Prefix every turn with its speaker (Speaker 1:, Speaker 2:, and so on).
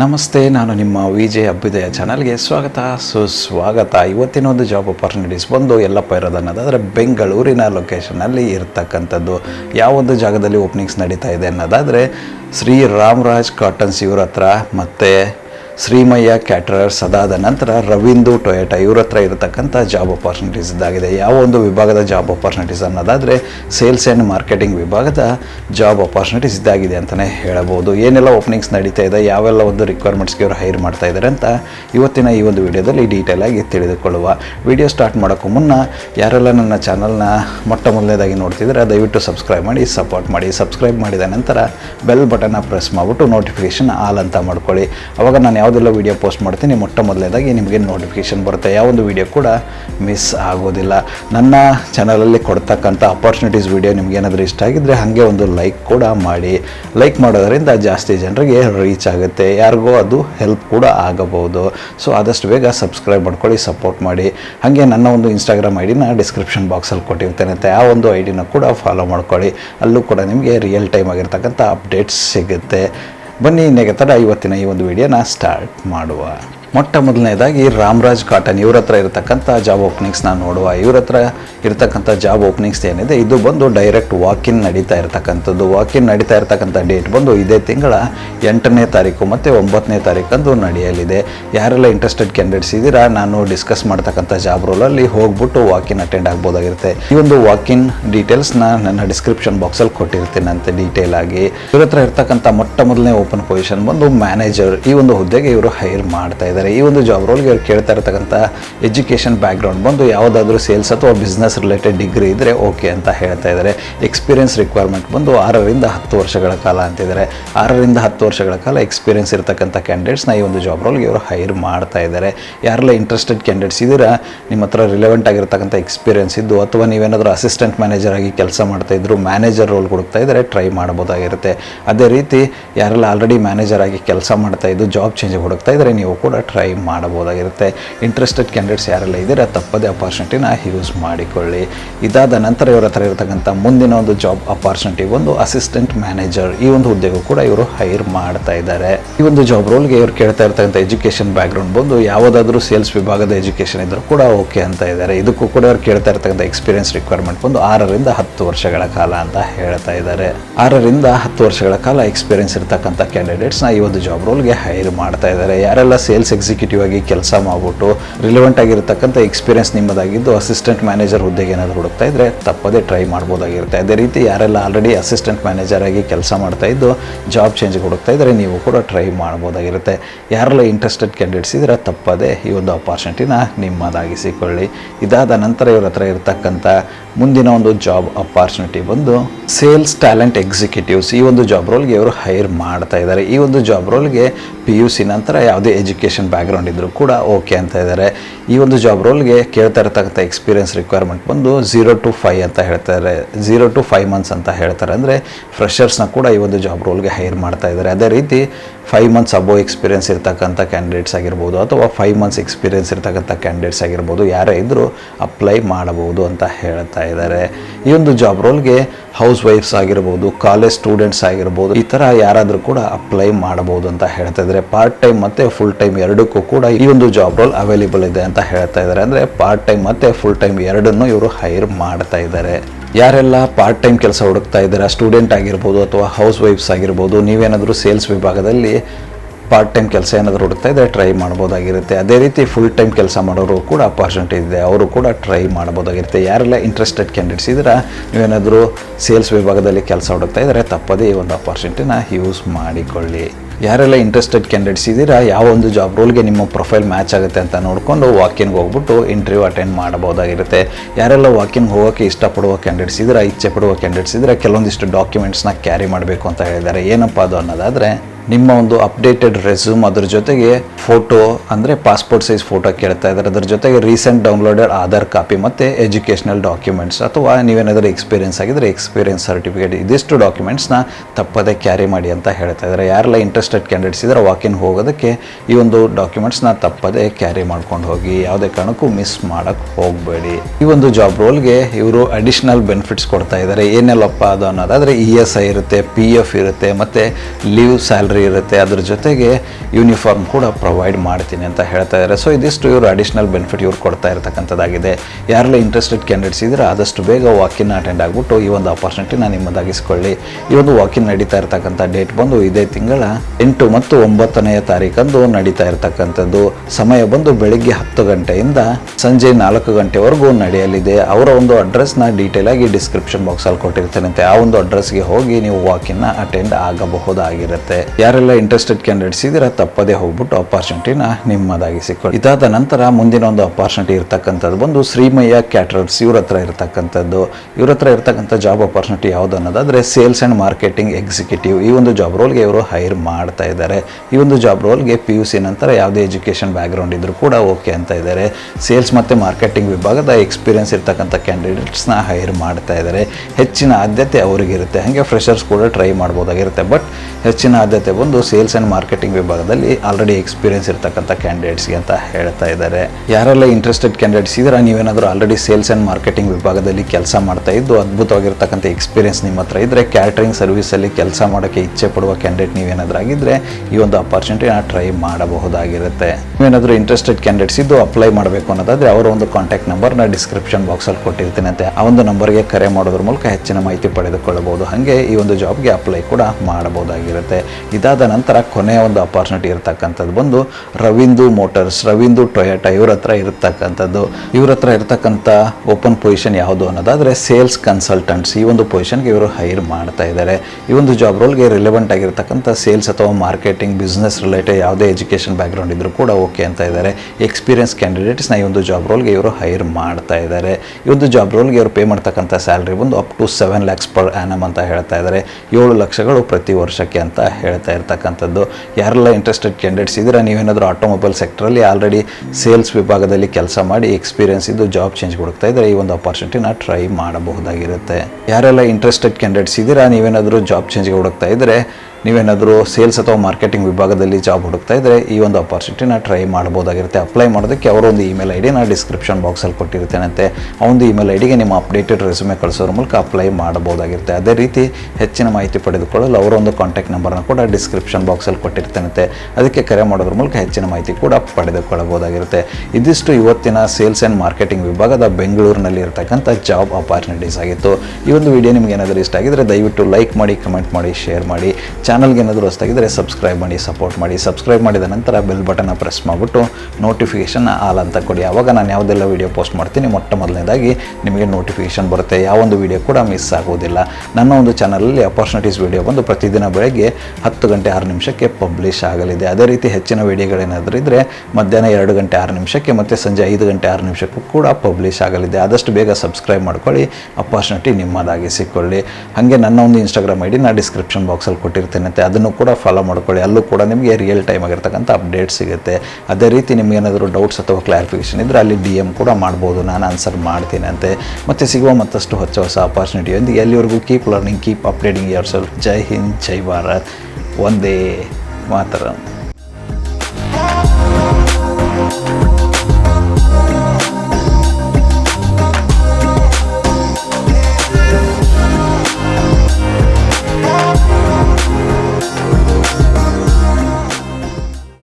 Speaker 1: ನಮಸ್ತೆ, ನಾನು ನಿಮ್ಮ ವಿ ಜೆ ಅಭ್ಯುದಯ ಚಾನಲ್ಗೆ ಸ್ವಾಗತ. ಸುಸ್ವಾಗತ. ಇವತ್ತಿನ ಒಂದು ಜಾಬ್ ಅಪಾರ್ಚುನಿಟೀಸ್ ಬಂದು ಎಲ್ಲಪ್ಪ ಇರೋದು ಅನ್ನೋದಾದರೆ ಬೆಂಗಳೂರಿನ ಲೊಕೇಶನಲ್ಲಿ ಇರ್ತಕ್ಕಂಥದ್ದು. ಯಾವೊಂದು ಜಾಗದಲ್ಲಿ ಓಪನಿಂಗ್ಸ್ ನಡೀತಾ ಇದೆ ಅನ್ನೋದಾದರೆ ಶ್ರೀ ರಾಮರಾಜ್ ಕಾಟನ್ಸ್ ಇವ್ರ ಹತ್ರ. ಮತ್ತು ಶ್ರೀಮಯ್ಯ ಕ್ಯಾಟ್ರರ್ಸ್ ಅದಾದ ನಂತರ ರವೀಂದು ಟೊಯೋಟಾ ಇವ್ರ ಹತ್ರ ಇರತಕ್ಕಂಥ ಜಾಬ್ ಅಪರ್ಚುನಿಟೀಸ್ ಇದಾಗಿದೆ ಯಾವ ಒಂದು ವಿಭಾಗದ ಜಾಬ್ ಅಪಾರ್ಚುನಿಟೀಸ್ ಅನ್ನೋದಾದರೆ ಸೇಲ್ಸ್ ಆ್ಯಂಡ್ ಮಾರ್ಕೆಟಿಂಗ್ ವಿಭಾಗದ ಜಾಬ್ ಅಪಾರ್ಚುನಿಟೀಸ್ ಇದಾಗಿದೆ ಅಂತಲೇ ಹೇಳಬಹುದು. ಏನೆಲ್ಲ ಓಪನಿಂಗ್ಸ್ ನಡೀತಾ ಇದೆ, ಯಾವೆಲ್ಲ ಒಂದು ರಿಕ್ವೈರ್ಮೆಂಟ್ಸ್ಗೆ ಇವರು ಹೈರ್ ಮಾಡ್ತಾ ಇದ್ದಾರೆ ಅಂತ ಇವತ್ತಿನ ಈ ಒಂದು ವಿಡಿಯೋದಲ್ಲಿ ಡೀಟೇಲ್ ಆಗಿ ತಿಳಿದುಕೊಳ್ಳುವ. ವಿಡಿಯೋ ಸ್ಟಾರ್ಟ್ ಮಾಡೋಕ್ಕೂ ಮುನ್ನ ಯಾರೆಲ್ಲ ನನ್ನ ಚಾನಲ್ನ ಮೊಟ್ಟ ಮೊದಲನೇದಾಗಿ ನೋಡ್ತಿದ್ರೆ, ದಯವಿಟ್ಟು ಸಬ್ಸ್ಕ್ರೈಬ್ ಮಾಡಿ ಸಪೋರ್ಟ್ ಮಾಡಿ. ಸಬ್ಸ್ಕ್ರೈಬ್ ಮಾಡಿದ ನಂತರ ಬೆಲ್ ಬಟನ್ನ ಪ್ರೆಸ್ ಮಾಡಿಬಿಟ್ಟು ನೋಟಿಫಿಕೇಷನ್ ಆಲ್ ಅಂತ ಮಾಡ್ಕೊಳ್ಳಿ. ಅವಾಗ ನಾನು ಯಾವುದೆಲ್ಲ ವೀಡಿಯೋ ಪೋಸ್ಟ್ ಮಾಡ್ತೀನಿ. ಮೊಟ್ಟ ಮೊದಲನೇದಾಗಿ ನಿಮಗೆ ನೋಟಿಫಿಕೇಷನ್ ಬರುತ್ತೆ. ಯಾವೊಂದು ವೀಡಿಯೋ ಕೂಡ ಮಿಸ್ ಆಗೋದಿಲ್ಲ. ನನ್ನ ಚಾನಲಲ್ಲಿ ಕೊಡ್ತಕ್ಕಂಥ ಅಪರ್ಚುನಿಟೀಸ್ ವೀಡಿಯೋ ನಿಮ್ಗೆ ಏನಾದರೂ ಇಷ್ಟ ಆಗಿದ್ದರೆ ಹಾಗೆ ಒಂದು ಲೈಕ್ ಕೂಡ ಮಾಡಿ. ಲೈಕ್ ಮಾಡೋದರಿಂದ ಜಾಸ್ತಿ ಜನರಿಗೆ ರೀಚ್ ಆಗುತ್ತೆ. ಯಾರಿಗೂ ಅದು ಹೆಲ್ಪ್ ಕೂಡ ಆಗಬಹುದು. ಸೊ ಆದಷ್ಟು ಬೇಗ ಸಬ್ಸ್ಕ್ರೈಬ್ ಮಾಡ್ಕೊಳ್ಳಿ ಸಪೋರ್ಟ್ ಮಾಡಿ. ಹಾಗೆ ನನ್ನ ಒಂದು ಇನ್ಸ್ಟಾಗ್ರಾಮ್ ಐ ಡಿನ ಡಿಸ್ಕ್ರಿಪ್ಷನ್ ಬಾಕ್ಸಲ್ಲಿ ಕೊಟ್ಟಿರ್ತೇನೆ ಆ ಒಂದು ಐ ಕೂಡ ಫಾಲೋ ಮಾಡ್ಕೊಳ್ಳಿ. ಅಲ್ಲೂ ಕೂಡ ನಿಮಗೆ ರಿಯಲ್ ಟೈಮ್ ಆಗಿರ್ತಕ್ಕಂಥ ಅಪ್ಡೇಟ್ಸ್ ಸಿಗುತ್ತೆ. ಬನ್ನಿ ನೆಗೆತಡ ತಡ ಇವತ್ತಿನ ಈ ಒಂದು ವಿಡಿಯೋನ ಸ್ಟಾರ್ಟ್ ಮಾಡುವ. ಮೊಟ್ಟ ಮೊದಲನೇದಾಗಿ ರಾಮರಾಜ್ ಕಾಟನ್, ಇವ್ರ ಹತ್ರ ಇರತಕ್ಕಂಥ ಜಾಬ್ ಓಪನಿಂಗ್ಸ್ನ ನೋಡುವ. ಇವ್ರ ಹತ್ರ ಇರತಕ್ಕಂಥ ಜಾಬ್ ಓಪನಿಂಗ್ಸ್ ಏನಿದೆ, ಇದು ಬಂದು ಡೈರೆಕ್ಟ್ ವಾಕಿನ್ ನಡೀತಾ ಇರತಕ್ಕಂಥದ್ದು. ವಾಕಿನ್ ನಡೀತಾ ಇರತಕ್ಕಂಥ ಡೇಟ್ ಬಂದು ಇದೇ ತಿಂಗಳ ಎಂಟನೇ ತಾರೀಕು ಮತ್ತು ಒಂಬತ್ತನೇ ತಾರೀಕಂದು ನಡೆಯಲಿದೆ. ಯಾರೆಲ್ಲ ಇಂಟ್ರೆಸ್ಟೆಡ್ ಕ್ಯಾಂಡಿಡೇಟ್ಸ್ ಇದ್ದೀರಾ, ನಾನು ಡಿಸ್ಕಸ್ ಮಾಡ್ತಕ್ಕಂಥ ಜಾಬ್ ರೋಲಲ್ಲಿ ಹೋಗ್ಬಿಟ್ಟು ವಾಕಿನ್ ಅಟೆಂಡ್ ಆಗ್ಬೋದಾಗಿರುತ್ತೆ. ಈ ಒಂದು ವಾಕಿನ್ ಡೀಟೇಲ್ಸ್ನ ನನ್ನ ಡಿಸ್ಕ್ರಿಪ್ಷನ್ ಬಾಕ್ಸಲ್ಲಿ ಕೊಟ್ಟಿರ್ತೀನಿ ಅಂತ ಡೀಟೇಲ್ ಆಗಿ. ಇವ್ರ ಹತ್ರ ಇರ್ತಕ್ಕಂಥ ಮೊಟ್ಟ ಮೊದಲನೇ ಓಪನ್ ಪೊಸಿಷನ್ ಬಂದು ಮ್ಯಾನೇಜರ್ ಈ ಒಂದು ಹುದ್ದೆಗೆ ಇವರು ಹೈರ್ ಮಾಡ್ತಾ ಈ ಒಂದು ಜಾಬ್ ರೋಲ್ಗೆ ಅವ್ರು ಕೇಳ್ತಾ ಇರ್ತಕ್ಕಂಥ ಎಜುಕೇಷನ್ ಬ್ಯಾಕ್ಗ್ರೌಂಡ್ ಬಂದು ಯಾವುದಾದ್ರೂ ಸೇಲ್ಸ್ ಅಥವಾ ಬಿಸ್ನೆಸ್ ರಿಲೇಟೆಡ್ ಡಿಗ್ರಿ ಇದ್ದರೆ ಓಕೆ ಅಂತ ಹೇಳ್ತಾ ಇದ್ದಾರೆ. ಎಕ್ಸ್ಪೀರಿಯನ್ಸ್ ರಿಕ್ವೈರ್ಮೆಂಟ್ ಬಂದು ಆರರಿಂದ ಹತ್ತು ವರ್ಷಗಳ ಕಾಲ ಅಂತಿದ್ದಾರೆ ಆರರಿಂದ ಹತ್ತು ವರ್ಷಗಳ ಕಾಲ ಎಕ್ಸ್ಪೀರಿಯನ್ಸ್ ಇರತಕ್ಕಂಥ ಕ್ಯಾಂಡಿಡೇಟ್ಸ್ನ ಈ ಒಂದು ಜಾಬ್ ರೋಲ್ಗೆ ಇವರು ಹೈರ್ ಮಾಡ್ತಾ ಇದ್ದಾರೆ. ಯಾರೆಲ್ಲ ಇಂಟ್ರೆಸ್ಟೆಡ್ ಕ್ಯಾಂಡಿಡೇಟ್ಸ್ ಇದ್ದೀರಾ, ನಿಮ್ಮ ಹತ್ರ ರಿಲೆವೆಂಟ್ ಆಗಿರ್ತಕ್ಕಂಥ ಎಕ್ಸ್ಪೀರಿಯನ್ಸ್ ಇದ್ದು, ಅಥವಾ ನೀವೇನಾದರೂ ಅಸಿಸ್ಟೆಂಟ್ ಮ್ಯಾನೇಜರ್ ಆಗಿ ಕೆಲಸ ಮಾಡ್ತಾ ಇದ್ರು ಮ್ಯಾನೇಜರ್ ರೋಲ್ ಕೊಡ್ತಾ ಇದ್ದರೆ ಟ್ರೈ ಮಾಡ್ಬೋದಾಗಿರುತ್ತೆ ಅದೇ ರೀತಿ, ಯಾರೆಲ್ಲ ಆಲ್ರೆಡಿ ಮ್ಯಾನೇಜರ್ ಆಗಿ ಕೆಲಸ ಮಾಡ್ತಾ ಇದ್ದು ಜಾಬ್ ಚೇಂಜ್ ಹುಡುಕ್ತಾ ಇದ್ದರೆ ನೀವು ಕೂಡ ಟ್ರೈ ಮಾಡಬಹುದಾಗಿರುತ್ತೆ. ಇಂಟ್ರೆಸ್ಟೆಡ್ ಕ್ಯಾಂಡಿಡೇಟ್ಸ್ ಯಾರೆಲ್ಲ ಇದ್ದೀರಾ, ತಪ್ಪದೇ ಅಪಾರ್ಚುನಿಟಿನ ಯೂಸ್ ಮಾಡಿಕೊಳ್ಳಿ. ಇದಾದ ನಂತರ ಇವರ ಹತ್ರ ಇರತಕ್ಕಂಥ ಮುಂದಿನ ಒಂದು ಜಾಬ್ ಅಪಾರ್ಚುನಿಟಿ ಒಂದು ಅಸಿಸ್ಟೆಂಟ್ ಮ್ಯಾನೇಜರ್ ಈ ಒಂದು ಹುದ್ದೆಗೂ ಕೂಡ ಇವರು ಹೈರ್ ಮಾಡ್ತಾ ಇದ್ದಾರೆ. ಈ ಒಂದು ಜಾಬ್ ರೋಲ್ಗೆ ಇವರು ಕೇಳ್ತಾ ಇರ್ತಕ್ಕಂಥ ಎಜುಕೇಷನ್ ಬ್ಯಾಕ್ಗ್ರೌಂಡ್ ಬಂದು ಯಾವುದಾದ್ರೂ ಸೇಲ್ಸ್ ವಿಭಾಗದ ಎಜುಕೇಶನ್ ಇದ್ದರೂ ಕೂಡ ಓಕೆ ಅಂತ ಇದ್ದಾರೆ. ಇದಕ್ಕೂ ಕೂಡ ಇವರು ಕೇಳ್ತಾ ಇರ್ತಕ್ಕಂಥ ಎಕ್ಸ್ಪೀರಿಯನ್ಸ್ ರಿಕ್ವೈರ್ಮೆಂಟ್ ಬಂದು ಆರರಿಂದ ಹತ್ತು ವರ್ಷಗಳ ಕಾಲ ಅಂತ ಹೇಳ್ತಾ ಇದ್ದಾರೆ. ಆರರಿಂದ ಹತ್ತು ವರ್ಷಗಳ ಕಾಲ ಎಕ್ಸ್ಪೀರಿಯನ್ಸ್ ಇರ್ತಕ್ಕಂಥ ಕ್ಯಾಂಡಿಡೇಟ್ಸ್ನ ಈ ಒಂದು ಜಾಬ್ ರೋಲ್ಗೆ ಹೈರ್ ಮಾಡ್ತಾ ಇದ್ದಾರೆ. ಯಾರೆಲ್ಲ ಸೇಲ್ಸ್ ಎಕ್ಸಿಕ್ಯೂಟಿವ್ ಆಗಿ ಕೆಲಸ ಮಾಡ್ಬಿಟ್ಟು ರಿಲೆವೆಂಟ್ ಆಗಿರತಕ್ಕಂಥ ಎಕ್ಸ್ಪೀರಿಯನ್ಸ್ ನಿಮ್ಮದಾಗಿದ್ದು ಅಸಿಸ್ಟೆಂಟ್ ಮ್ಯಾನೇಜರ್ ಹುದ್ದೆಗೆ ಏನಾದರೂ ಹುಡುಕ್ತಾ ಇದ್ದರೆ ತಪ್ಪದೇ ಟ್ರೈ ಮಾಡ್ಬೋದಾಗಿರುತ್ತೆ. ಅದೇ ರೀತಿ ಯಾರೆಲ್ಲ ಆಲ್ರೆಡಿ ಅಸಿಸ್ಟೆಂಟ್ ಮ್ಯಾನೇಜರ್ ಆಗಿ ಕೆಲಸ ಮಾಡ್ತಾ ಇದ್ದು ಜಾಬ್ ಚೇಂಜ್ ಹುಡುಕ್ತಾ ಇದ್ರೆ ನೀವು ಕೂಡ ಟ್ರೈ ಮಾಡ್ಬೋದಾಗಿರುತ್ತೆ. ಯಾರೆಲ್ಲ ಇಂಟ್ರೆಸ್ಟೆಡ್ ಕ್ಯಾಂಡಿಡೇಟ್ಸ್ ಇದ್ದರೆ ತಪ್ಪದೇ ಈ ಒಂದು ಅಪಾರ್ಚುನಿಟಿನ ನಿಮ್ಮದಾಗಿಸಿಕೊಳ್ಳಿ. ಇದಾದ ನಂತರ ಇವ್ರ ಹತ್ರ ಇರತಕ್ಕಂಥ ಮುಂದಿನ ಒಂದು ಜಾಬ್ ಅಪಾರ್ಚುನಿಟಿ ಬಂದು ಸೇಲ್ಸ್ ಟ್ಯಾಲೆಂಟ್ ಎಕ್ಸಿಕ್ಯೂಟಿವ್ಸ್ ಈ ಒಂದು ಜಾಬ್ ರೋಲ್ಗೆ ಇವರು ಹೈರ್ ಮಾಡ್ತಾ ಇದ್ದಾರೆ. ಈ ಒಂದು ಜಾಬ್ ರೋಲ್ಗೆ ಪಿ ಯು ಸಿ ನಂತರ ಯಾವುದೇ ಎಜುಕೇಷನ್ ಬ್ಯಾಕ್ಗ್ರೌಂಡ್ ಇದ್ದರೂ ಕೂಡ ಓಕೆ ಅಂತ ಇದ್ದಾರೆ ಈ ಒಂದು ಜಾಬ್ ರೋಲ್ಗೆ ಕೇಳ್ತಾ ಇರತಕ್ಕಂಥ ಎಕ್ಸ್ಪೀರಿಯನ್ಸ್ ರಿಕ್ವೈರ್ಮೆಂಟ್ ಬಂದು ಝೀರೋ ಟು ಫೈ ಅಂತ ಹೇಳ್ತಾರೆ. ಝೀರೋ ಟು ಫೈವ್ ಮಂತ್ಸ್ ಅಂತ ಹೇಳ್ತಾರೆ. ಅಂದರೆ ಫ್ರೆಷರ್ಸ್ನ ಕೂಡ ಈ ಒಂದು ಜಾಬ್ ರೋಲ್ಗೆ ಹೈರ್ ಮಾಡ್ತಾ ಇದ್ದಾರೆ ಅದೇ ರೀತಿ ಫೈವ್ ಮಂತ್ಸ್ ಅಬೋ ಎಕ್ಸ್ಪೀರಿಯನ್ಸ್ ಇರ್ತಕ್ಕಂಥ ಕ್ಯಾಂಡಿಡೇಟ್ಸ್ ಆಗಿರ್ಬೋದು ಅಥವಾ ಫೈವ್ ಮಂತ್ಸ್ ಎಕ್ಸ್ಪೀರಿಯನ್ಸ್ ಇರ್ತಕ್ಕಂಥ ಕ್ಯಾಂಡಿಡೇಟ್ಸ್ ಆಗಿರ್ಬೋದು, ಯಾರೇ ಇದ್ದರೂ ಅಪ್ಲೈ ಮಾಡಬಹುದು ಅಂತ ಹೇಳ್ತಾ ಇದ್ದಾರೆ. ಈ ಒಂದು ಜಾಬ್ ರೋಲ್ಗೆ ಹೌಸ್ ವೈಫ್ಸ್ ಆಗಿರ್ಬೋದು ಕಾಲೇಜ್ ಸ್ಟೂಡೆಂಟ್ಸ್ ಆಗಿರ್ಬೋದು, ಈ ಥರ ಯಾರಾದರೂ ಕೂಡ ಅಪ್ಲೈ ಮಾಡಬಹುದು ಅಂತ ಹೇಳ್ತಾ ಇದ್ದಾರೆ. ಪಾರ್ಟ್ ಟೈಮ್ ಮತ್ತು ಫುಲ್ ಟೈಮ್ ಎರಡಕ್ಕೂ ಕೂಡ ಈ ಒಂದು ಜಾಬ್ ರೋಲ್ ಅವೈಲೇಬಲ್ ಇದೆ ಅಂತ ಹೇಳ್ತಾ ಇದ್ದಾರೆ. ಅಂದರೆ ಪಾರ್ಟ್ ಟೈಮ್ ಮತ್ತು ಫುಲ್ ಟೈಮ್ ಎರಡನ್ನು ಇವರು ಹೈರ್ ಮಾಡ್ತಾ ಇದ್ದಾರೆ. ಯಾರೆಲ್ಲ ಪಾರ್ಟ್ ಟೈಮ್ ಕೆಲಸ ಹುಡುಕ್ತಾ ಇದ್ದೀರಾ ಸ್ಟೂಡೆಂಟ್ ಆಗಿರ್ಬೋದು ಅಥವಾ ಹೌಸ್ ವೈಫ್ಸ್ ಆಗಿರ್ಬೋದು, ನೀವೇನಾದರೂ ಸೇಲ್ಸ್ ವಿಭಾಗದಲ್ಲಿ ಪಾರ್ಟ್ ಟೈಮ್ ಕೆಲಸ ಏನಾದರೂ ಹುಡುಕ್ತಾ ಇದ್ದರೆ ಟ್ರೈ ಮಾಡ್ಬೋದಾಗಿರುತ್ತೆ. ಅದೇ ರೀತಿ ಫುಲ್ ಟೈಮ್ ಕೆಲಸ ಮಾಡೋರು ಕೂಡ ಅಪಾರ್ಚುನಿಟಿ ಇದೆ. ಅವರು ಕೂಡ ಟ್ರೈ ಮಾಡ್ಬೋದಾಗಿರುತ್ತೆ. ಯಾರೆಲ್ಲ ಇಂಟ್ರೆಸ್ಟೆಡ್ ಕ್ಯಾಂಡಿಡೇಟ್ಸ್ ಇದ್ದೀರಾ, ನೀವೇನಾದರೂ ಸೇಲ್ಸ್ ವಿಭಾಗದಲ್ಲಿ ಕೆಲಸ ಹುಡುಕ್ತಾ ಇದ್ದರೆ ತಪ್ಪದೇ ಈ ಒಂದು ಅಪಾರ್ಚುನಿಟಿನ ಯೂಸ್ ಮಾಡಿಕೊಳ್ಳಿ. ಯಾರೆಲ್ಲ ಇಂಟ್ರೆಸ್ಟೆಡ್ ಕ್ಯಾಂಡಿಡೇಟ್ಸ್ ಇದ್ದೀರಾ, ಯಾವ ಒಂದು ಜಾಬ್ ರೋಲ್ಗೆ ನಿಮ್ಮ ಪ್ರೊಫೈಲ್ ಮ್ಯಾಚ್ ಆಗುತ್ತೆ ಅಂತ ನೋಡಿಕೊಂಡು ವಾಕಿಂಗ್ ಹೋಗ್ಬಿಟ್ಟು ಇಂಟರ್ವ್ಯೂ ಅಟೆಂಡ್ ಮಾಡಬಹುದಾಗಿರುತ್ತೆ ಯಾರೆಲ್ಲ ವಾಕಿಂಗ್ ಹೋಗೋಕ್ಕೆ ಇಷ್ಟಪಡುವ ಕ್ಯಾಂಡಿಡೇಟ್ಸ್ ಇದ್ದೀರಾ ಇಚ್ಛೆ ಪಡುವ ಕ್ಯಾಂಡಿಡೇಟ್ಸ್ ಇದ್ದರೆ, ಕೆಲವೊಂದಿಷ್ಟು ಡಾಕ್ಯುಮೆಂಟ್ಸ್ನ ಕ್ಯಾರಿ ಮಾಡಬೇಕು ಅಂತ ಹೇಳಿದ್ದಾರೆ. ಏನಪ್ಪ ಅದು ಅನ್ನೋದಾದರೆ ನಿಮ್ಮ ಒಂದು ಅಪ್ಡೇಟೆಡ್ ರೆಸ್ಯೂಮ್ ಅದ್ರ ಜೊತೆಗೆ ಫೋಟೋ ಅಂದರೆ ಪಾಸ್ಪೋರ್ಟ್ ಸೈಜ್ ಫೋಟೋ ಕೇಳ್ತಾ ಇದ್ದಾರೆ. ಅದ್ರ ಜೊತೆಗೆ ರೀಸೆಂಟ್ ಡೌನ್ಲೋಡೆಡ್ ಆಧಾರ್ ಕಾಪಿ ಮತ್ತು ಎಜುಕೇಷನಲ್ ಡಾಕ್ಯುಮೆಂಟ್ಸ್ ಅಥವಾ ನೀವೇನಾದರೂ ಎಕ್ಸ್ಪೀರಿಯನ್ಸ್ ಆಗಿದ್ರೆ ಎಕ್ಸ್ಪೀರಿಯನ್ಸ್ ಸರ್ಟಿಫಿಕೇಟ್ ಇದಿಷ್ಟು ಡಾಕ್ಯುಮೆಂಟ್ಸ್ನ ತಪ್ಪದೇ ಕ್ಯಾರಿ ಮಾಡಿ ಅಂತ ಹೇಳ್ತಾ ಇದ್ದಾರೆ. ಯಾರೆಲ್ಲ ಇಂಟ್ರೆಸ್ಟೆಡ್ ಕ್ಯಾಂಡಿಡೇಟ್ಸ್ ಇದ್ದಾರೆ ವಾಕಿನ್ ಹೋಗೋದಕ್ಕೆ ಈ ಒಂದು ಡಾಕ್ಯುಮೆಂಟ್ಸ್ನ ತಪ್ಪದೇ ಕ್ಯಾರಿ ಮಾಡ್ಕೊಂಡು ಹೋಗಿ. ಯಾವುದೇ ಕಾರಣಕ್ಕೂ ಮಿಸ್ ಮಾಡೋಕ್ಕೆ ಹೋಗಬೇಡಿ. ಈ ಒಂದು ಜಾಬ್ ರೋಲ್ಗೆ ಇವರು ಅಡಿಷ್ನಲ್ ಬೆನಿಫಿಟ್ಸ್ ಕೊಡ್ತಾ ಇದ್ದಾರೆ. ಏನೆಲ್ಲಪ್ಪ ಅದು ಅನ್ನೋದಾದರೆ ಇ ಎಸ್ ಐ ಇರುತ್ತೆ ಪಿ ಎಫ್ ಇರುತ್ತೆ, ಮತ್ತು ಲೀವ್ ಸ್ಯಾಲ್ರಿ ಸ್ಯಾಲ್ರಿ ಇರುತ್ತೆ. ಅದ್ರ ಜೊತೆಗೆ ಯೂನಿಫಾರ್ಮ್ ಕೂಡ ಪ್ರೊವೈಡ್ ಮಾಡ್ತೀನಿ ಅಂತ ಹೇಳ್ತಾ ಇದ್ದಾರೆ. ಸೊ ಇದಿಷ್ಟು ಇವರು ಅಡಿಷ್ನಲ್ ಬೆನಿಫಿಟ್ ಇವ್ರು ಕೊಡ್ತಾ ಇರತಕ್ಕಂಥದ್ದಾಗಿದೆ. ಯಾರಲ್ಲ ಇಂಟ್ರೆಸ್ಟೆಡ್ ಕ್ಯಾಂಡಿಡೇಟ್ಸ್ ಇದ್ರೆ ಆದಷ್ಟು ಬೇಗ ವಾಕಿನ್ ಅಟೆಂಡ್ ಆಗಿಬಿಟ್ಟು ಈ ಒಂದು ಆಪರ್ಚುನಿಟಿನ ನಿಮ್ಮದಾಗಿಸ್ಕೊಳ್ಳಿ. ಈ ಒಂದು ವಾಕಿನ್ ನಡೀತಾ ಇರತಕ್ಕಂಥ ಡೇಟ್ ಬಂದು ಇದೇ ತಿಂಗಳ ಎಂಟು ಮತ್ತು ಒಂಬತ್ತನೆಯ ತಾರೀಕಂದು ನಡೀತಾ ಇರತಕ್ಕಂಥದ್ದು. ಸಮಯ ಬಂದು ಬೆಳಿಗ್ಗೆ ಹತ್ತು ಗಂಟೆಯಿಂದ ಸಂಜೆ ನಾಲ್ಕು ಗಂಟೆವರೆಗೂ ನಡೆಯಲಿದೆ. ಅವರ ಒಂದು ಅಡ್ರೆಸ್ನ ಡೀಟೇಲ್ ಆಗಿ ಡಿಸ್ಕ್ರಿಪ್ಷನ್ ಬಾಕ್ಸ್ ಅಲ್ಲಿ ಕೊಟ್ಟಿರ್ತೇನೆ ಆ ಒಂದು ಅಡ್ರೆಸ್ಗೆ ಹೋಗಿ ನೀವು ವಾಕಿನ್ ಅಟೆಂಡ್ ಆಗಬಹುದಾಗಿರುತ್ತೆ. ಯಾರೆಲ್ಲ ಇಂಟ್ರೆಸ್ಟೆಡ್ ಕ್ಯಾಂಡಿಡೇಟ್ಸ್ ಇದ್ದೀರಾ, ತಪ್ಪದೇ ಹೋಗ್ಬಿಟ್ಟು ನಿಮ್ಮದಾಗಿ ಸಿಕ್ಕೊಳ್ಳಿ. ಇದಾದ ನಂತರ ಮುಂದಿನ ಒಂದು ಅಪಾರ್ಚುನಿಟಿ ಇರ್ತಕ್ಕಂಥದ್ದು ಬಂದು ಶ್ರೀಮಯ್ಯ ಕ್ಯಾಟ್ರರ್ಸ್ ಇವ್ರ ಹತ್ರ ಇರ್ತಕ್ಕಂಥದ್ದು. ಇವ್ರ ಹತ್ರ ಇರ್ತಕ್ಕಂಥ ಜಾಬ್ ಅಪಾರ್ಚುನಿಟಿ ಯಾವುದು ಅನ್ನೋದಾದ್ರೆ ಸೇಲ್ಸ್ ಆ್ಯಂಡ್ ಮಾರ್ಕೆಟಿಂಗ್ ಎಕ್ಸಿಕ್ಯೂಟಿವ್ ಈ ಒಂದು ಜಾಬ್ ರೋಲ್ಗೆ ಇವರು ಹೈರ್ ಮಾಡ್ತಾ ಇದ್ದಾರೆ. ಈ ಒಂದು ಜಾಬ್ ರೋಲ್ಗೆ ಪಿ ಯು ಸಿ ನಂತರ ಯಾವುದೇ ಎಜುಕೇಷನ್ ಬ್ಯಾಕ್ಗ್ರೌಂಡ್ ಇದ್ದರೂ ಕೂಡ ಓಕೆ ಅಂತ ಇದ್ದಾರೆ. ಸೇಲ್ಸ್ ಮತ್ತು ಮಾರ್ಕೆಟಿಂಗ್ ವಿಭಾಗದ ಎಕ್ಸ್ಪೀರಿಯನ್ಸ್ ಇರ್ತಕ್ಕಂಥ ಕ್ಯಾಂಡಿಡೇಟ್ಸ್ನ ಹೈರ್ ಮಾಡ್ತಾ ಇದ್ದಾರೆ. ಹೆಚ್ಚಿನ ಆದ್ಯತೆ ಅವರಿಗಿರುತ್ತೆ. ಹಾಗೆ ಫ್ರೆಷರ್ಸ್ ಕೂಡ ಟ್ರೈ ಮಾಡ್ಬೋದಾಗಿರುತ್ತೆ. ಬಟ್ ಹೆಚ್ಚಿನ ಆದ್ಯತೆ ಬಂದು ಸೇಲ್ಸ್ ಆ್ಯಂಡ್ ಮಾರ್ಕೆಟಿಂಗ್ ವಿಭಾಗದಲ್ಲಿ ಆಲ್ರೆಡಿ ಎಕ್ಸ್ಪೀರಿಯನ್ಸ್ ಇರ್ತಕ್ಕಂಥ ಕ್ಯಾಂಡಿಡೇಟ್ಸ್ಗೆ ಅಂತ ಹೇಳ್ತಾ ಇದ್ದಾರೆ. ಯಾರೆಲ್ಲ ಇಂಟ್ರೆಸ್ಟೆಡ್ ಕ್ಯಾಂಡಿಡೇಟ್ಸ್ ಇದ್ದೀರಾ, ನೀವೇನಾದರೂ ಆಲ್ರೆಡಿ ಸೇಲ್ಸ್ ಆ್ಯಂಡ್ ಮಾರ್ಕೆಟಿಂಗ್ ವಿಭಾಗದಲ್ಲಿ ಕೆಲಸ ಮಾಡ್ತಾ ಇದ್ದು, ಅದ್ಭುತವಾಗಿರ್ತಕ್ಕಂಥ ಎಕ್ಸ್ಪೀರಿಯನ್ಸ್ ನಿಮ್ಮ ಹತ್ರ ಇದ್ದರೆ ಕ್ಯಾಟ್ರಿಂಗ್ ಸರ್ವಿಸಲ್ಲಿ ಕೆಲಸ ಮಾಡೋಕ್ಕೆ ಇಚ್ಛೆ ಪಡುವ ಕ್ಯಾಂಡಿಡೇಟ್ ನೀವೇನಾದರೂ ಆಗಿದ್ದರೆ ಈ ಒಂದು ಅಪಾರ್ಚುನಿಟಿನ ಟ್ರೈ ಮಾಡಬಹುದಾಗಿರುತ್ತೆ. ನೀವೇನಾದರೂ ಇಂಟ್ರೆಸ್ಟೆಡ್ ಕ್ಯಾಂಡಿಡೇಟ್ಸ್ ಇದ್ದು ಅಪ್ಲೈ ಮಾಡಬೇಕು ಅನ್ನೋದಾದರೆ, ಅವರ ಒಂದು ಕಾಂಟ್ಯಾಕ್ಟ್ ನಂಬರ್ನ ಡಿಸ್ಕ್ರಿಪ್ಷನ್ ಬಾಕ್ಸಲ್ಲಿ ಕೊಟ್ಟಿರ್ತೀನಿ ಅಂತೆ. ಆ ಒಂದು ನಂಬರ್ಗೆ ಕರೆ ಮಾಡೋದ್ರ ಮೂಲಕ ಹೆಚ್ಚಿನ ಮಾಹಿತಿ ಪಡೆದುಕೊಳ್ಳಬಹುದು. ಹಾಗೆ ಈ ಒಂದು ಜಾಬ್ಗೆ ಅಪ್ಲೈ ಕೂಡ ಮಾಡಬಹುದಾಗಿರುತ್ತೆ. ಇದಾದ ನಂತರ ಕೊನೆಯ ಒಂದು ಅಪಾರ್ಚುನಿಟಿ ಇರತಕ್ಕಂಥದ್ದು ಬಂದು ರವೀಂದು ಮೋಟರ್ಸ್ ರವೀಂದು ಟೊಯೊಟಾ ಇವ್ರ ಹತ್ರ ಇರತಕ್ಕಂಥದ್ದು. ಇವ್ರ ಹತ್ರ ಇರತಕ್ಕಂಥ ಓಪನ್ ಪೊಸಿಷನ್ ಯಾವುದು ಅನ್ನೋದಾದರೆ ಸೇಲ್ಸ್ ಕನ್ಸಲ್ಟೆಂಟ್ಸ್ ಈ ಒಂದು ಪೊಸಿಷನ್ಗೆ ಇವರು ಹೈರ್ ಮಾಡ್ತಾ ಇದ್ದಾರೆ ಈ ಒಂದು ಜಾಬ್ ರೋಲ್ಗೆ ರಿಲೆವೆಂಟ್ ಆಗಿರ್ತಕ್ಕಂಥ ಸೇಲ್ಸ್ ಅಥವಾ ಮಾರ್ಕೆಟಿಂಗ್ ಬಿಸ್ನೆಸ್ ರಿಲೇಟೆಡ್ ಯಾವುದೇ ಎಜುಕೇಷನ್ ಬ್ಯಾಕ್ಗ್ರೌಂಡ್ ಇದ್ದರೂ ಕೂಡ ಓಕೆ ಅಂತ ಇದ್ದಾರೆ ಎಕ್ಸ್ಪೀರಿಯನ್ಸ್ ಕ್ಯಾಂಡಿಡೇಟ್ಸ್ನ ಈ ಒಂದು ಜಾಬ್ ರೋಲ್ಗೆ ಇವರು ಹೈರ್ ಮಾಡ್ತಾ ಇದ್ದಾರೆ ಈ ಒಂದು ಜಾಬ್ ರೋಲ್ಗೆ ಇವರು ಪೇ ಮಾಡ್ತಕ್ಕಂಥ ಸ್ಯಾಲ್ರಿ ಬಂದು up to seven lakhs per annum ಅಂತ ಹೇಳ್ತಾ ಇದ್ದಾರೆ ಏಳು ಲಕ್ಷಗಳು ಪ್ರತಿ ವರ್ಷಕ್ಕೆ ಅಂತ ಹೇಳ್ತಾ ಇರ್ತಕ್ಕಂಥದ್ದು. ಯಾರೆಲ್ಲ ಇಂಟ್ರೆಸ್ಟೆಡ್ ಕ್ಯಾಂಡಿಡೇಟ್ಸ್ ಇದ್ದೀರಾ, ನೀವೇನಾದರೂ ಆಟೋಮೊಬೈಲ್ ಸೆಕ್ಟ್ರಲ್ಲಿ ಆಲ್ರೆಡಿ ಸೇಲ್ಸ್ ವಿಭಾಗದಲ್ಲಿ ಕೆಲಸ ಮಾಡಿ ಎಕ್ಸ್ಪೀರಿಯನ್ಸ್ ಇದ್ದು ಜಾಬ್ ಚೇಂಜ್ ಹುಡುಕ್ತಾ ಇದ್ದರೆ ಈ ಒಂದು ಅಪರ್ಚುನಿಟಿನ ಟ್ರೈ ಮಾಡಬಹುದಾಗಿರುತ್ತೆ. ಯಾರೆಲ್ಲ ಇಂಟ್ರೆಸ್ಟೆಡ್ ಕ್ಯಾಂಡಿಡೇಟ್ಸ್ ಇದ್ದೀರಾ, ನೀವೇನಾದರೂ ಜಾಬ್ ಚೇಂಜ್ಗೆ ಹುಡುಕ್ತಾ ಇದ್ದರೆ ನೀವೇನಾದರೂ ಸೇಲ್ಸ್ ಅಥವಾ ಮಾರ್ಕೆಟಿಂಗ್ ವಿಭಾಗದಲ್ಲಿ ಜಾಬ್ ಹುಡುಕ್ತಾ ಇದ್ದರೆ ಈ ಒಂದು ಅಪಾರ್ಚುನಿಟಿನ ಟ್ರೈ ಮಾಡ್ಬೋದಾಗಿರುತ್ತೆ ಅಪ್ಲೈ ಮಾಡೋದಕ್ಕೆ ಅವರ ಒಂದು ಇಮೇಲ್ ಐ ಡಿನ ಡಿಸ್ಕ್ರಿಪ್ಷನ್ ಬಾಕ್ಸಲ್ಲಿ ಕೊಟ್ಟಿರ್ತೇನಂತೆ. ಆ ಒಂದು ಇಮೇಲ್ ಐ ಡಿಗೆ ನಿಮ್ಮ ಅಪ್ಡೇಟೆಡ್ ರೆಸ್ಯೂಮೆ ಕಳಿಸೋದ್ರ ಮೂಲಕ ಅಪ್ಲೈ ಮಾಡಬಹುದಾಗಿರುತ್ತೆ. ಅದೇ ರೀತಿ ಹೆಚ್ಚಿನ ಮಾಹಿತಿ ಪಡೆದುಕೊಳ್ಳಲು ಅವರ ಒಂದು ಕಾಂಟ್ಯಾಕ್ಟ್ ನಂಬರ್ನ ಕೂಡ ಡಿಸ್ಕ್ರಿಪ್ಷನ್ ಬಾಕ್ಸಲ್ಲಿ ಕೊಟ್ಟಿರ್ತೇನಂತೆ. ಅದಕ್ಕೆ ಕರೆ ಮಾಡೋದ್ರ ಮೂಲಕ ಹೆಚ್ಚಿನ ಮಾಹಿತಿ ಕೂಡ ಪಡೆದುಕೊಳ್ಳಬಹುದಾಗಿರುತ್ತೆ. ಇದಿಷ್ಟು ಇವತ್ತಿನ ಸೇಲ್ಸ್ ಆ್ಯಂಡ್ ಮಾರ್ಕೆಟಿಂಗ್ ವಿಭಾಗದ ಬೆಂಗಳೂರಿನಲ್ಲಿ ಇರತಕ್ಕಂಥ ಜಾಬ್ ಅಪಾರ್ಚುನಿಟೀಸ್ ಆಗಿತ್ತು. ಈ ಒಂದು ವಿಡಿಯೋ ನಿಮ್ಗೆ ಏನಾದರೂ ಇಷ್ಟ ಆಗಿದ್ರೆ ದಯವಿಟ್ಟು ಲೈಕ್ ಮಾಡಿ ಕಮೆಂಟ್ ಮಾಡಿ ಶೇರ್ ಮಾಡಿ. ಚಾನಲ್ಗೆ ಏನಾದರೂ ಹೊಸ್ತಾಗಿದ್ದರೆ ಸಬ್ಸ್ಕ್ರೈಬ್ ಮಾಡಿ, ಸಪೋರ್ಟ್ ಮಾಡಿ. ಸಬ್ಸ್ಕ್ರೈಬ್ ಮಾಡಿದ ನಂತರ ಬೆಲ್ ಬಟನ್ನ ಪ್ರೆಸ್ ಮಾಡಿಬಿಟ್ಟು ನೋಟಿಫಿಕೇಷನ್ ಆಲ್ ಅಂತ ಕೊಡಿ. ಆವಾಗ ನಾನು ಯಾವುದೆಲ್ಲ ವೀಡಿಯೋ ಪೋಸ್ಟ್ ಮಾಡ್ತೀನಿ ಮೊಟ್ಟ ಮೊದಲನೇದಾಗಿ ನಿಮಗೆ ನೋಟಿಫಿಕೇಷನ್ ಬರುತ್ತೆ. ಯಾವೊಂದು ವೀಡಿಯೋ ಕೂಡ ಮಿಸ್ ಆಗೋದಿಲ್ಲ. ನನ್ನ ಒಂದು ಚಾನಲಲ್ಲಿ ಅಪರ್ಚುನಿಟೀಸ್ ವೀಡಿಯೋ ಬಂದು ಪ್ರತಿದಿನ ಬೆಳಗ್ಗೆ ಹತ್ತು ಗಂಟೆ ಆರು ನಿಮಿಷಕ್ಕೆ ಪಬ್ಲಿಷ್ ಆಗಲಿದೆ. ಅದೇ ರೀತಿ ಹೆಚ್ಚಿನ ವೀಡಿಯೋಗಳೇನಾದರೂ ಇದ್ದರೆ ಮಧ್ಯಾಹ್ನ ಎರಡು ಗಂಟೆ ಆರು ನಿಮಿಷಕ್ಕೆ ಮತ್ತು ಸಂಜೆ ಐದು ಗಂಟೆ ಆರು ನಿಮಿಷಕ್ಕೂ ಕೂಡ ಪಬ್ಲಿಷ್ ಆಗಲಿದೆ. ಆದಷ್ಟು ಬೇಗ ಸಬ್ಸ್ಕ್ರೈಬ್ ಮಾಡ್ಕೊಳ್ಳಿ. ಅಪರ್ಚುನಿಟಿ ನಿಮ್ಮದಾಗಿ ಸಿಕ್ಕೊಳ್ಳಿ ಹಾಗೆ ನನ್ನ ಒಂದು ಇನ್ಸ್ಟಾಗ್ರಾಮ್ ಐ ನಾನು ಡಿಸ್ಕ್ರಿಪ್ಷನ್ ಬಾಕ್ಸಲ್ಲಿ ಕೊಟ್ಟಿರ್ತೇನೆ. ಮತ್ತು ಅದನ್ನು ಕೂಡ ಫಾಲೋ ಮಾಡ್ಕೊಳ್ಳಿ. ಅಲ್ಲೂ ಕೂಡ ನಿಮಗೆ ರಿಯಲ್ ಟೈಮ್ ಆಗಿರ್ತಕ್ಕಂಥ ಅಪ್ಡೇಟ್ ಸಿಗುತ್ತೆ. ಅದೇ ರೀತಿ ನಿಮಗೇನಾದರೂ ಡೌಟ್ಸ್ ಅಥವಾ ಕ್ಲಾರಿಫಿಕೇಷನ್ ಇದ್ದರೆ ಅಲ್ಲಿ ಡಿ ಎಂ ಕೂಡ ಮಾಡ್ಬೋದು. ನಾನು ಆನ್ಸರ್ ಮಾಡ್ತೀನಿ ಅಂತೆ. ಮತ್ತು ಸಿಗುವ ಮತ್ತಷ್ಟು ಹೊಸ ಹೊಸ ಒಂದು ಎಲ್ಲಿವರೆಗೂ keep learning keep updating yourself Jai Hind, Jai Bharat. ಒಂದೇ ಮಾತರಂ.